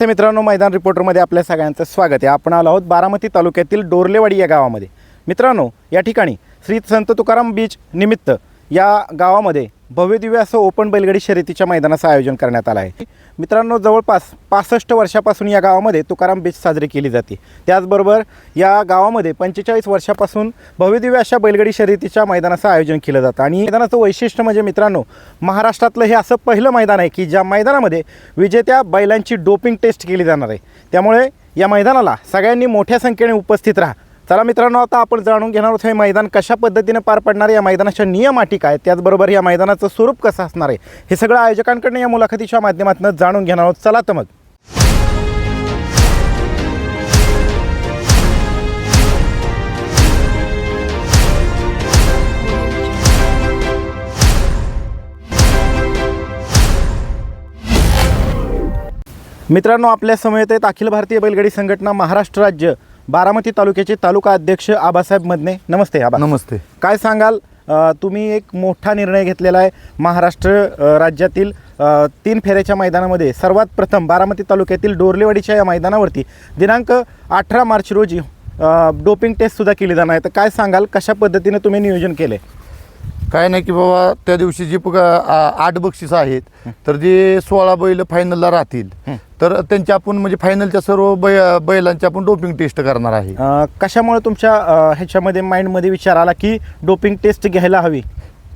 तर मित्रांनो मैदान रिपोर्टरमध्ये आपल्या सगळ्यांचं स्वागत आहे. आपण आलो आहोत बारामती तालुक्यातील डोरलेवाडी या गावामध्ये. मित्रांनो या ठिकाणी श्री संत तुकाराम बीच निमित्त या गावामध्ये भव्यदिव्य असं ओपन बैलगाडी शर्यतीच्या मैदानाचं आयोजन करण्यात आलं आहे. मित्रांनो जवळपास पासष्ट वर्षापासून या गावामध्ये तुकाराम बीच साजरी केली जाते. त्याचबरोबर या गावामध्ये पंचेचाळीस वर्षापासून भव्यदिव्य अशा बैलगाडी शर्यतीच्या मैदानाचं आयोजन केलं जातं. आणि मैदानाचं वैशिष्ट्य म्हणजे मित्रांनो महाराष्ट्रातलं हे असं पहिलं मैदान आहे की ज्या मैदानामध्ये विजेत्या बैलांची डोपिंग टेस्ट केली जाणार आहे. त्यामुळे या मैदानाला सगळ्यांनी मोठ्या संख्येने उपस्थित राहा. चला मित्रांनो आता आपण जाणून घेणार आहोत हे मैदान कशा पद्धतीने पार पडणार आहे या मैदानाच्या नियम अटी काय त्याचबरोबर या मैदानाचं स्वरूप कसं असणार आहे हे सगळं आयोजकांकडनं या मुलाखतीच्या माध्यमातून जाणून घेणार आहोत. चला तर मग. मित्रांनो आपल्या समयेत आहेत अखिल भारतीय बैलगाडी संघटना महाराष्ट्र राज्य. बारामती तालुक्याचे तालुका अध्यक्ष आबासाहेब मदने. नमस्ते आबा. नमस्ते. काय सांगाल? अ, तुम्ही एक मोठा निर्णय घेतलेला आहे महाराष्ट्र अ, राज्यातील अ, तीन फेऱ्याच्या मैदानामध्ये. सर्वात प्रथम बारामती तालुक्यातील डोरलेवाडीच्या या मैदानावरती दिनांक अठरा मार्च रोजी डोपिंग टेस्टसुद्धा केली जाणार आहे. तर काय सांगाल? कशा पद्धतीने तुम्ही नियोजन केले काय नाही की बाबा त्या दिवशी जी पग- आ- आठ बक्षिसं आहेत तर जे सोळा बैल फायनलला राहतील तर त्यांच्या आपण म्हणजे फायनलच्या सर्व बै बैलांची आपण डोपिंग टेस्ट करणार आहे. अ, कशामुळे तुमच्या अ, ह्याच्यामध्ये माइंडमध्ये विचार आला की डोपिंग टेस्ट घ्यायला हवी?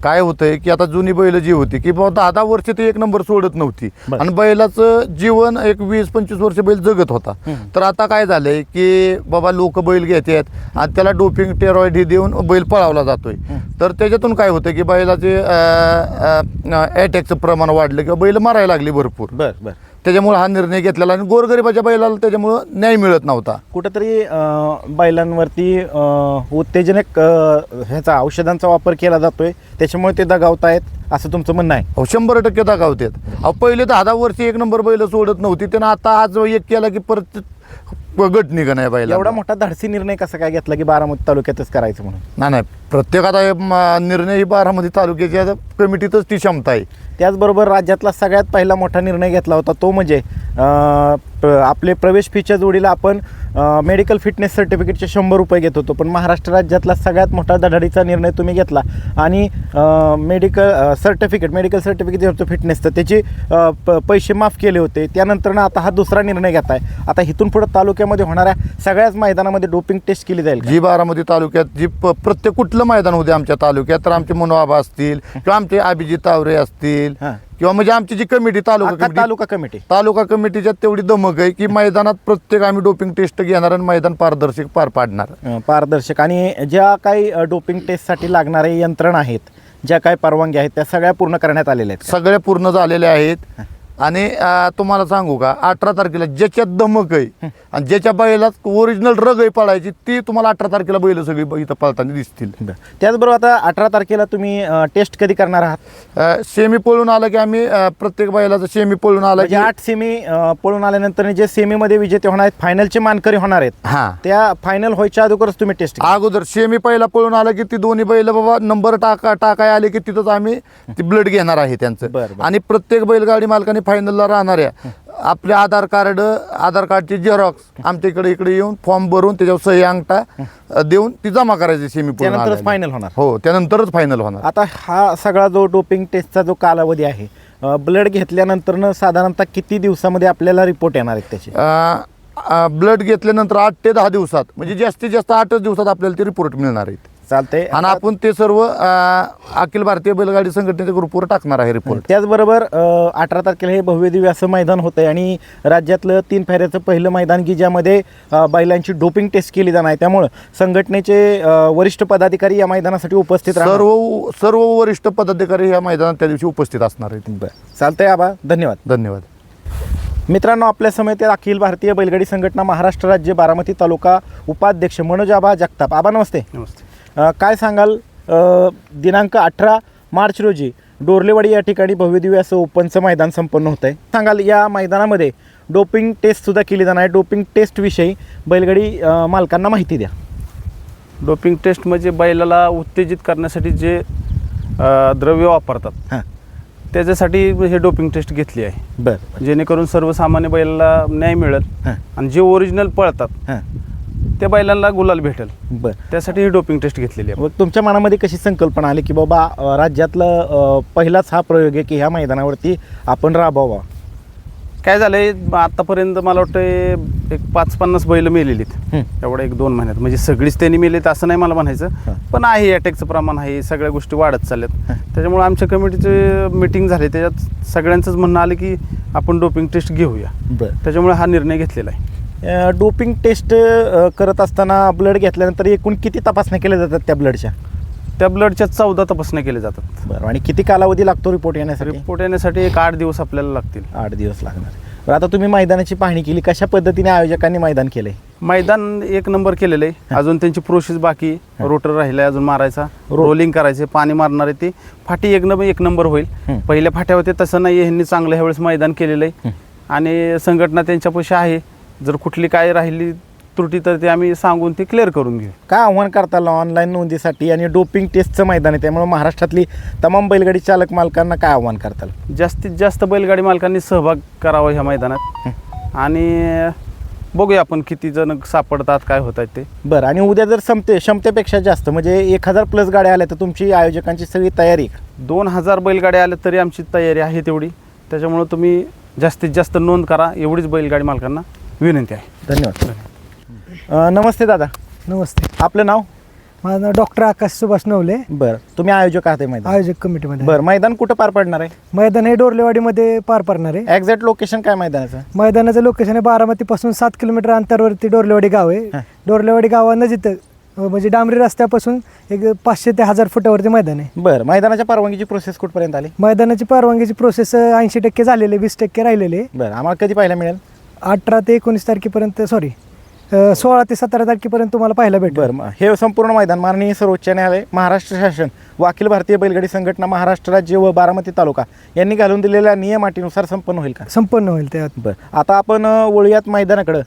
काय होतंय की आता जुनी बैल जी होती की बाबा दहा दहा वर्ष ते एक नंबर सोडत नव्हती. बरं. आणि बैलाचं जीवन एक वीस पंचवीस वर्ष बैल जगत होता. तर आता काय झालंय की बाबा लोक बैल घेतात आणि त्याला डोपिंग टेरॉइड हे देऊन बैल पळावला जातोय. तर त्याच्यातून काय होतं की बैलाचे अटॅकचं प्रमाण वाढलं किंवा बैल मारायला लागली भरपूर. बरं बरं. त्याच्यामुळे हा निर्णय घेतलेला आणि गोरगरिबाच्या बैलाला त्याच्यामुळं न्याय मिळत नव्हता. कुठंतरी अ, बैलांवरती अ, उत्तेजनक अ, ह्याचा औषधांचा वापर केला जातोय. त्याच्यामुळे ते दगावतायत असं तुमचं म्हणणं आहे. अहो शंभर टक्के दाखवतात अहो पहिले दहा दहा वर्षी एक नंबर बैल सोडत नव्हती. त्यानं आता आज एक केला की परत गट निघा नाही बैला एवढा मोठा धाडसी निर्णय कसा काय घेतला की बारामती तालुक्यातच करायचं म्हणून? नाही नाही. प्रत्येक आता हे म- निर्णय ही बारामती तालुक्याच्या कमिटीतच ती क्षमता आहे. त्याचबरोबर राज्यातला सगळ्यात पहिला मोठा निर्णय घेतला होता तो म्हणजे अ, प्र- आपले प्रवेश फीच्या जोडीला आपण मेडिकल फिटनेस सर्टिफिकेटचे शंभर रुपये घेत होतो. पण महाराष्ट्र राज्यातला सगळ्यात मोठा धडाडीचा निर्णय तुम्ही घेतला. आणि मेडिकल सर्टिफिकेट मेडिकल सर्टिफिकेट जे होतं फिटनेसचं त्याचे अ, प- पैसे माफ केले होते. त्यानंतरनं आता हा दुसरा निर्णय घेताय. आता इथून पुढं तालुक्यामध्ये होणाऱ्या सगळ्याच मैदानामध्ये डोपिंग टेस्ट केली जाईल? जी बारामती तालुक्यात जी प- प्रत्येक कुठलं मैदान होते आमच्या तालुक्यात तर आमचे मनोबाबा असतील किंवा आमचे अभिजित तावरे असतील हां. किंवा म्हणजे आमची जी committee taluka committee taluka committee. Taluka कमिटीच्यात तेवढी दमक आहे की मैदानात प्रत्येक आम्ही डोपिंग टेस्ट घेणार आणि मैदान पारदर्शक पार पाडणार. अ, पारदर्शक. आणि ज्या काही अ, डोपिंग टेस्टसाठी लागणारे यंत्रणा आहेत ज्या काही परवानग्या आहेत त्या सगळ्या पूर्ण करण्यात आलेल्या आहेत सगळ्या पूर्ण झालेल्या आहेत. आणि तुम्हाला सांगू का अठरा तारखेला ज्याच्यात दमक आहे आणि ज्याच्या बैलात ओरिजिनल रग आहे पळायची ती तुम्हाला अठरा तारखेला बैल सगळी इथं पळताना दिसतील. बरं. त्याचबरोबर आता अठरा तारखेला तुम्ही टेस्ट कधी करणार आहात? सेमी पळून आलं की आम्ही प्रत्येक बैलाचं सेमी पळून आलं म्हणजे की आठ सेमी पळून आल्यानंतर जे सेमीमध्ये विजेते होणार आहेत फायनलचे मानकरी होणार आहेत. हा. त्या फायनल व्हायच्या अगोदरच तुम्ही टेस्ट अगोदर सेमी पहिला पळून आलं की ती दोन्ही बैल बाबा नंबर टाका टाकाय आले की तिथंच आम्ही ती ब्लड घेणार आहे त्यांचं. आणि प्रत्येक बैलगाडी मालकाने फायनलला राहणाऱ्या आपले आधार कार्ड आधार कार्डची झेरॉक्स आमच्या इकडे इकडे येऊन फॉर्म भरून त्याच्यावर सही अंगठा देऊन ती जमा करायची सेमी त्यानंतरच. फायनल होणार. हो त्यानंतरच फायनल होणार. आता हा सगळा जो डोपिंग टेस्टचा जो कालावधी आहे ब्लड घेतल्यानंतरनं साधारणतः किती दिवसामध्ये आपल्याला रिपोर्ट येणार आहेत त्याचे? ब्लड घेतल्यानंतर आठ ते दहा दिवसात म्हणजे जास्तीत जास्त आठच दिवसात आपल्याला ते रिपोर्ट मिळणार आहेत. चालतंय. आणि आपण ते सर्व अ, अखिल भारतीय बैलगाडी संघटनेच्या ग्रुपवर टाकणार आहे रिपोर्ट त्याचबरोबर अठरा तारखेला हे भव्यदिव्य असं मैदान होतं आहे आणि राज्यातलं तीन फेऱ्याचं पहिलं मैदान की ज्यामध्ये अ, बैलांची डोपिंग टेस्ट केली जाणार आहे. त्यामुळं संघटनेचे अ, वरिष्ठ पदाधिकारी या मैदानासाठी उपस्थित राहणार. सर्व सर्व वरिष्ठ पदाधिकारी या मैदानात त्या दिवशी उपस्थित असणार आहेत. चालतंय आबा. धन्यवाद. धन्यवाद. मित्रांनो आपल्या समेत अखिल भारतीय बैलगाडी संघटना महाराष्ट्र राज्य बारामती तालुका उपाध्यक्ष मनोज आबा जगताप. आबा नमस्ते. नमस्ते. काय सांगाल? दिनांक अठरा मार्च रोजी डोरलेवाडी या ठिकाणी भव्यदिव्य असं ओपनचं मैदान संपन्न होतं आहे सांगाल या मैदानामध्ये डोपिंग टेस्टसुद्धा केली जाणार आहे. डोपिंग टेस्टविषयी बैलगाडी मालकांना माहिती द्या. डोपिंग टेस्ट म्हणजे बैलाला उत्तेजित करण्यासाठी जे द्रव्य वापरतात हां. त्याच्यासाठी हे डोपिंग टेस्ट घेतली आहे. बरं. जेणेकरून सर्वसामान्य बैलाला न्याय मिळेल हां. आणि जे ओरिजिनल पळतात हां. त्या बैलांना गुलाल भेटेल. बरं. त्यासाठी ही डोपिंग टेस्ट घेतलेली आहे. मग तुमच्या मनामध्ये कशी संकल्पना आली की बाबा अ, राज्यातलं अ, पहिलाच हा प्रयोग आहे की ह्या मैदानावरती आपण राबवा? काय झालंय आतापर्यंत मला वाटतं एक पाच पन्नास बैल मेलेलीत. हं. एवढ्या एक दोन महिन्यात. म्हणजे सगळीच त्यांनी मेलेत असं नाही मला म्हणायचं. हां. पण आहे अटॅकचं प्रमाण आहे सगळ्या गोष्टी वाढत चालल्यात. त्याच्यामुळे आमच्या कमिटीचे मिटिंग झाले. त्याच्यात सगळ्यांचंच म्हणणं आलं की आपण डोपिंग टेस्ट घेऊया. बरं. त्याच्यामुळे हा निर्णय घेतलेला आहे. डोपिंग टेस्ट करत असताना ब्लड घेतल्यानंतर एकूण किती तपासण्या केल्या जातात त्या ब्लडच्या? त्या ब्लडच्या चौदा तपासण्या केल्या जातात. बरं आणि किती कालावधी लागतो रिपोर्ट येण्यासाठी? रिपोर्ट येण्यासाठी एक आठ दिवस आपल्याला लागतील. आठ दिवस लागणार. बरं आता तुम्ही मैदानाची पाहणी केली कशा पद्धतीने आयोजकांनी मैदान केलंय? मैदान एक नंबर केलेलं आहे. अजून त्यांची प्रोसेस बाकी रोटर राहिलाय अजून मारायचा. रोलिंग करायचे पाणी मारणार आहे ते. फाटी एक नंबर एक नंबर होईल. पहिल्या फाट्या होते तसं नाही ह्यांनी चांगलं ह्यावेळेस मैदान केलेलं आहे. आणि संघटना त्यांच्यापाशी आहे. जर कुठली काय राहिली त्रुटी तर ते आम्ही सांगून ती क्लिअर करून घेऊ. काय आव्हान करताल ऑनलाईन नोंदीसाठी आणि डोपिंग टेस्टचं मैदान आहे त्यामुळे महाराष्ट्रातली तमाम बैलगाडी चालक मालकांना काय आव्हान करताल? जास्तीत जास्त बैलगाडी मालकांनी सहभाग करावा ह्या मैदानात. आणि बघूया आपण किती जण सापडतात काय होत आहेत ते. बरं आणि उद्या जर क्षमते क्षमतेपेक्षा जास्त म्हणजे एक हजार प्लस गाड्या आल्या तर तुमची आयोजकांची सगळी तयारी आहे का? दोन हजार बैलगाड्या आल्या तरी आमची तयारी आहे तेवढी. त्याच्यामुळं तुम्ही जास्तीत जास्त नोंद करा एवढीच बैलगाडी मालकांना. विनंती आहे. धन्यवाद. अ, नमस्ते दादा. नमस्ते. आपलं नाव? माझं नाव डॉक्टर आकाश सुभाष नवले. बरं. तुम्ही आयोजक आहात हे मैदान. आयोजक कमिटीमध्ये बरं मैदान कुठं पार पडणार आहे? मैदान हे डोरलेवाडीमध्ये पार पडणार आहे. एक्झॅक्ट लोकेशन काय मैदानाचं? मैदानाचं लोकेशन आहे बारामतीपासून सात किलोमीटर अंतरावरती डोरलेवाडी गाव हा. आहे डोरलेवाडी गावानजीक अं, म्हणजे डांबरी रस्त्यापासून एक पाचशे ते हजार फुटावरती मैदान आहे. बरं मैदानाच्या परवानगीची प्रोसेस कुठपर्यंत आली? मैदानाची परवानगीची प्रोसेस ऐंशी टक्के झालेली वीस टक्के राहिलेली आहे. बरं आम्हाला कधी पाहायला मिळेल? अठरा ते एकोणीस तारखेपर्यंत सॉरी सोळा ते सतरा तारखेपर्यंत तुम्हाला पाहायला भेटेल. बरं हे संपूर्ण मैदान माननीय सर्वोच्च न्यायालय महाराष्ट्र शासन व अखिल भारतीय बैलगाडी संघटना महाराष्ट्र राज्य व बारामती तालुका यांनी घालून दिलेल्या नियमाटीनुसार संपन्न होईल का? संपन्न होईल त्यात. बरं आता आपण वळूयात मैदानाकडं.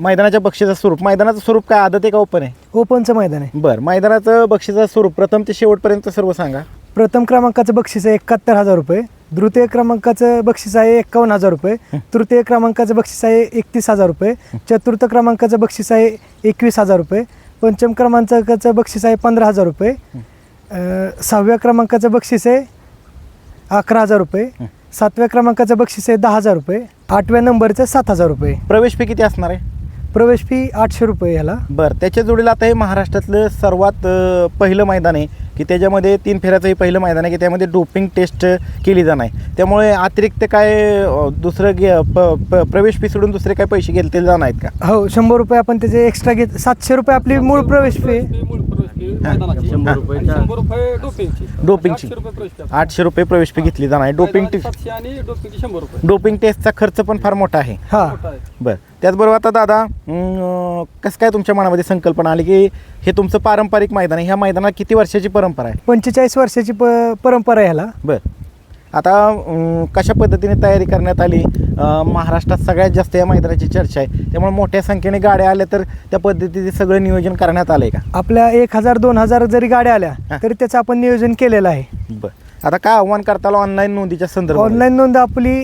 मैदानाच्या बक्षीचं स्वरूप. मैदानाचं स्वरूप काय? आदत आहे का ओपन आहे? ओपनचं मैदान आहे. बरं मैदानाचं बक्षीचं स्वरूप प्रथम ते शेवटपर्यंत सर्व सांगा. प्रथम क्रमांकाचं बक्षीस आहे एकाहत्तर हजार रुपये. द्वितीय क्रमांकाचं बक्षीस आहे एकावन्न हजार रुपये. तृतीय क्रमांकाचं बक्षीस आहे एकतीस हजार रुपये. चतुर्थ क्रमांकाचं बक्षीस आहे एकवीस हजार रुपये. पंचम क्रमांकाचं बक्षीस आहे पंधरा हजार रुपये. सहाव्या क्रमांकाचं बक्षीस आहे अकरा हजार रुपये. सातव्या क्रमांकाचं बक्षीस आहे दहा हजार रुपये. आठव्या नंबरचं सात हजार रुपये. प्रवेश फी किती असणार आहे? प्रवेश फी आठशे रुपये ह्याला बरं त्याच्या जोडीला आता हे महाराष्ट्रातलं सर्वात अ, पहिलं मैदान आहे की त्याच्यामध्ये तीन फेऱ्याचं हे पहिलं मैदान आहे की त्यामध्ये डोपिंग टेस्ट केली जाणार आहे. त्यामुळे अतिरिक्त काय अ, दुसरं गे प, प, प्रवेश फी सोडून दुसरे काय पैसे घेतले जाणार आहेत का? हो शंभर रुपये आपण त्याचे एक्स्ट्रा घेत सातशे रुपये आपली मूळ प्रवेश फी. शंभर रुपये शंभर रुपये डोपिंगची डोपिंगची आठशे रुपये प्रवेश फी. आठशे रुपये प्रवेश फी घेतली जाणार आहे. डोपिंग टेस्ट सातशे आणि डोपिंगची शंभर रुपये. डोपिंग टेस्टचा खर्च पण फार मोठा आहे. हा. मोठा आहे. बरं. त्याचबरोबर आता दादा कसं काय तुमच्या मनामध्ये संकल्पना आली की हे तुमचं पारंपरिक मैदान आहे? ह्या मैदानात किती वर्षाची परंपरा आहे? पंचेचाळीस वर्षाची प परंपरा आहे ह्याला. बरं. आता कशा पद्धतीने तयारी करण्यात आली? महाराष्ट्रात सगळ्यात जास्त या मैदानाची चर्चा आहे. त्यामुळे मोठ्या संख्येने गाड्या आल्या तर त्या पद्धतीने सगळं नियोजन करण्यात आलं आहे का? आपल्या एक हजार दोन हजार जरी गाड्या आल्या तरी त्याचं आपण नियोजन केलेलं आहे. बरं. आता काय आव्हान करता ऑनलाईन नोंदीच्या संदर्भात? ऑनलाईन नोंद आपली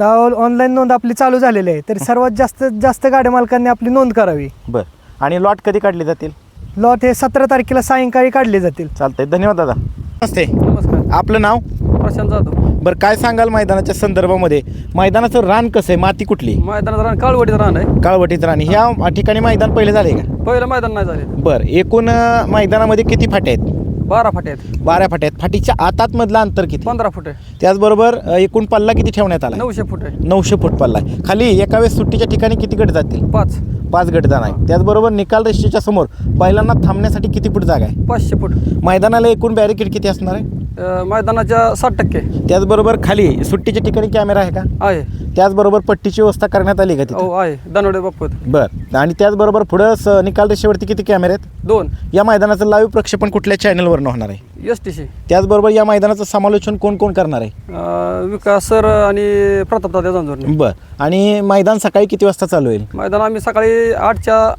ऑनलाईन नोंद आपली चालू झालेली आहे. तर सर्वात जास्त जास्त गाड्या मालकांनी आपली नोंद करावी. बरं. आणि लॉट कधी काढले जातील? लॉट हे सतरा तारखेला सायंकाळी काढले जातील. चालतंय. धन्यवाद दादा. नमस्ते. नमस्कार. आपलं नाव? प्रशांत जाधव. बरं काय सांगाल मैदानाच्या संदर्भामध्ये? मैदानाचं रान कसं आहे? माती कुठली? मैदानात रान काळवडीत रान आहे. काळवटीत राणी ह्या ठिकाणी मैदान पहिले झाले का? पहिलं मैदान नाही झाले. बरं एकूण अं, मैदानामध्ये किती फाट्या आहेत? बारा फाटे आहेत. बारा फाट्या आहेत. फाटीच्या आतात मधलं अंतर किती? पंधरा फुट आहे. त्याचबरोबर अं, एकूण पल्ला किती ठेवण्यात आला नऊशे फूट आहे. नऊशे फूट पल्ला आहे. खाली एका वेळेस सुट्टीच्या ठिकाणी किती गट जातील? पाच. पाच गट जाणार आहे त्याचबरोबर निकाल रेषेच्या समोर बैलांना थांबण्यासाठी किती फूट जागा आहे? पाचशे फूट. मैदानाला एकूण बॅरिकेड किती असणार आहे? अं, मैदानाच्या साठ टक्के. त्याचबरोबर खाली सुट्टीच्या ठिकाणी कॅमेरा आहे का? आहे. त्याचबरोबर पट्टीची व्यवस्था करण्यात आली का तिथे? हो आहे. दानवडे बापत. बरं. आणि त्याचबरोबर पुढं स निकाल रेषेवरती किती कॅमेरे आहेत? दोन. या मैदानाचं लाईव्ह प्रक्षेपण कुठल्या चॅनलवरनं होणार आहे? S T C. त्याचबरोबर या मैदानाचं समालोचन कोण कोण करणार आहे? विकास सर आणि प्रताप दादा जांजोरने. बरं. आणि मैदान सकाळी किती वाजता चालू होईल? मैदान आम्ही सकाळी आठच्या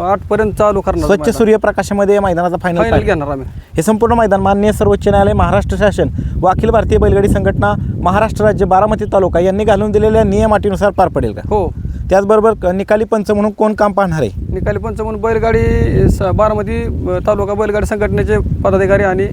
आठ पर्यंत चालू करणार स्वच्छ सूर्यप्रकाशामध्ये मैदानाचा फायनल फायनल घेणार आम्ही. हे संपूर्ण मैदान माननीय सर्वोच्च न्यायालय महाराष्ट्र शासन व अखिल भारतीय बैलगाडी संघटना महाराष्ट्र राज्य बारामती तालुका यांनी घालून दिलेल्या नियमाटीनुसार पार पडेल का? हो. त्याचबरोबर क- निकाली पंच म्हणून कोण काम पाहणार आहे निकाली पंच म्हणून बैलगाडी स- बारामती अ, तालुका बैलगाडी संघटनेचे पदाधिकारी आणि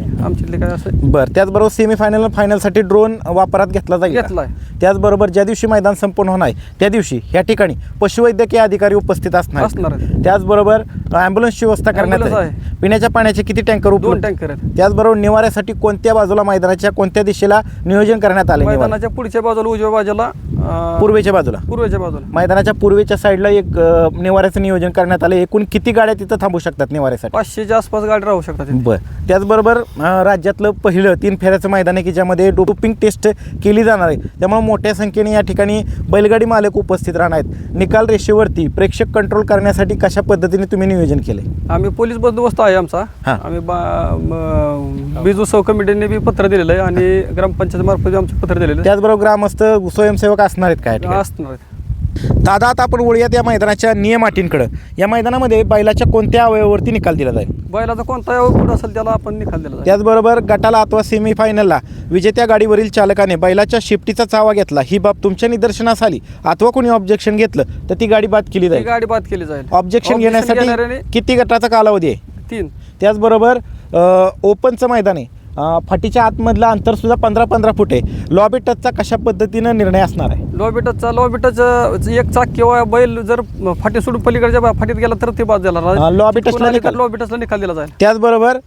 काय असं बरं त्याचबरोबर सेमीफायनल फायनलसाठी ड्रोन वापरात घेतला जाईल का? घेतलाय. त्याचबरोबर ज्या दिवशी मैदान संपन्न होणार आहे त्या दिवशी या ठिकाणी पशुवैद्यकीय अधिकारी उपस्थित असणार आहेत. असणार आहेत. त्याचबरोबर ॲम्ब्युलन्सची व्यवस्था करण्यात Ambulance आहे पिण्याच्या पाण्याचे किती टँकर दोन उपलब्ध टँकर आहेत त्याचबरोबर निवाऱ्यासाठी कोणत्या बाजूला मैदानाच्या कोणत्या दिशेला नियोजन करण्यात आले निवारा मैदानाच्या पुढच्या बाजूला उजव्या बाजूला अ, पूर्वेच्या बाजूला पूर्वेच्या बाजूला मैदानाच्या पूर्वेच्या साईडला एक अ, निवाऱ्याचं नियोजन करण्यात आलं एकूण किती गाड्या तिथं थांबू शकतात निवाऱ्यासाठी पाचशेच्या आसपास गाडी राहू शकतात. बर त्याचबरोबर अ, राज्यातलं पहिलं तीन फेऱ्याचं मैदान आहे की ज्यामध्ये डोपिंग टेस्ट केली जाणार आहे त्यामुळे मोठ्या संख्येने या ठिकाणी बैलगाडी मालक उपस्थित राहणार आहेत निकाल रेषेवरती प्रेक्षक कंट्रोल करण्यासाठी कशा पद्धतीने तुम्ही नियोजन केले आम्ही पोलीस बंदोबस्त आहे आमचा हा. आम्ही बा- म- बीज उत्सव कमिटीने बी पत्र दिलेलं आहे आणि ग्रामपंचायत मार्फत आमचे पत्र दिलेलं आहे. त्याचबरोबर ग्रामस्थ स्वयंसेवक असणार आहेत काय? असणार आहेत. दादा आता आपण वळूयात या मैदानाच्या नियम अटींकडं या मैदानामध्ये बैलाच्या कोणत्या अवयवावरती निकाल दिला जाईल? बैलाचा कोणता अवघड असेल त्याला आपण निकाल दिला जाईल. त्याचबरोबर गटाला अथवा सेमीफायनलला विजेत्या गाडीवरील चालकाने बैलाच्या शिफ्टीचा चावा घेतला. ही बाब तुमच्या निदर्शनास आली. अथवा कोणी ऑब्जेक्शन घेतलं तर ती गाडी बाद केली ही जाईल. गाडी बाद केली जाईल. ऑब्जेक्शन घेण्यासाठी घेणाऱ्याने किती गटाचा कालावधी आहे? तीन. त्याचबरोबर अ, ओपनचं मैदान आहे. फाटीच्या आतमधलं अंतर सुद्धा पंधरा पंधरा फूट आहे. लॉबी टचचा कशा पद्धतीनं निर्णय असणार आहे? लॉबेटचा लॉबेटच एक चाक किंवा बैल जर फाटी सोडून पलीकडच्या फाटीत गेला तर ते बाद झाला. हा, lobby touch ला निकाल. लॉबेटसला निकाल दिला जाईल. त्याचबरोबर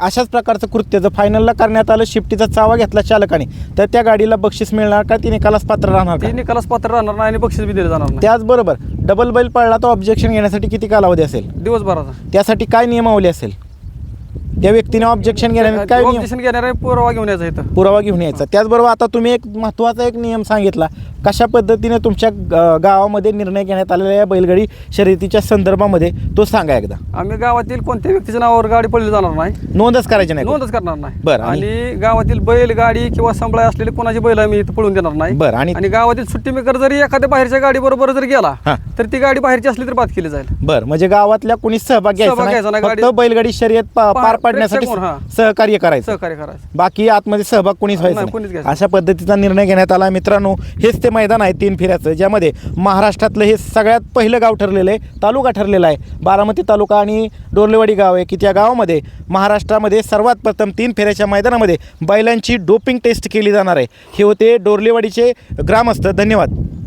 अशाच प्रकारचं कृत्य जर फायनलला करण्यात आलं शिफ्टीचा चावा घेतला चालकाने तर त्या गाडीला बक्षीस मिळणार का? ती निकालास पात्र राहणार ती का निकालास पात्र राहणार नाही आणि बक्षीस बी दिलं जाणार त्याचबरोबर डबल बैल पडला तर ऑब्जेक्शन घेण्यासाठी किती कालावधी असेल? दिवसभराचा. त्यासाठी काय नियमावली असेल? त्या व्यक्तीने ऑब्जेक्शन घेण्यासाठी काय नियम? ऑब्जेक्शन घेणारा पुरावा घेऊन यायचा इथं. पुरावा घेऊन यायचा. त्याचबरोबर आता तुम्ही एक महत्त्वाचा एक नियम सांगितला. कशा पद्धतीने तुमच्या ग- गावामध्ये निर्णय घेण्यात आलेल्या या बैलगाडी शर्यतीच्या संदर्भामध्ये तो सांगा एकदा. आम्ही गावातील कोणत्या व्यक्तीच्या नावावर गाडी पडली जाणार नाही. नोंदच करायची नाही नोंदच करणार नाही. बरं, आणि- आणि गावातील बैल गाडी किंवा संबळा असलेली कोणाची बैल आम्ही इथं पळून देणार नाही. बरं, आणि- आणि गावातील सुट्टी मेकर जरी एखाद्या बाहेरच्या गाडी बरोबर जर गेला हां. तर ती गाडी बाहेरची असली तर बाद केली जाईल. बरं म्हणजे गावातल्या कोणी सहभाग घ्यायचा सहभाग घ्यायचा नाही. नाही, फक्त गाडी- बैलगाडी शर्यत पा- पा- पार पाडण्यासाठी प्रेक्षक म्हणून, हां. सहकार्य करायचं. सहकार्य करायचं. बाकी आतमध्ये सहभाग कोणीच व्हायचा नाही. कोणीच घ्यायचं अशा पद्धतीचा निर्णय घेण्यात आला मित्रांनो हेच ते मैदान आहे तीन फेऱ्याचं ज्यामध्ये महाराष्ट्रातलं हे सगळ्यात पहिलं गाव ठरलेलं आहे तालुका ठरलेला आहे. बारामती तालुका आणि डोरलेवाडी गाव आहे की त्या गावामध्ये महाराष्ट्रामध्ये सर्वात प्रथम तीन फेऱ्याच्या मैदानामध्ये बैलांची डोपिंग टेस्ट केली जाणार आहे. हे होते डोरलेवाडीचे ग्रामस्थ. धन्यवाद.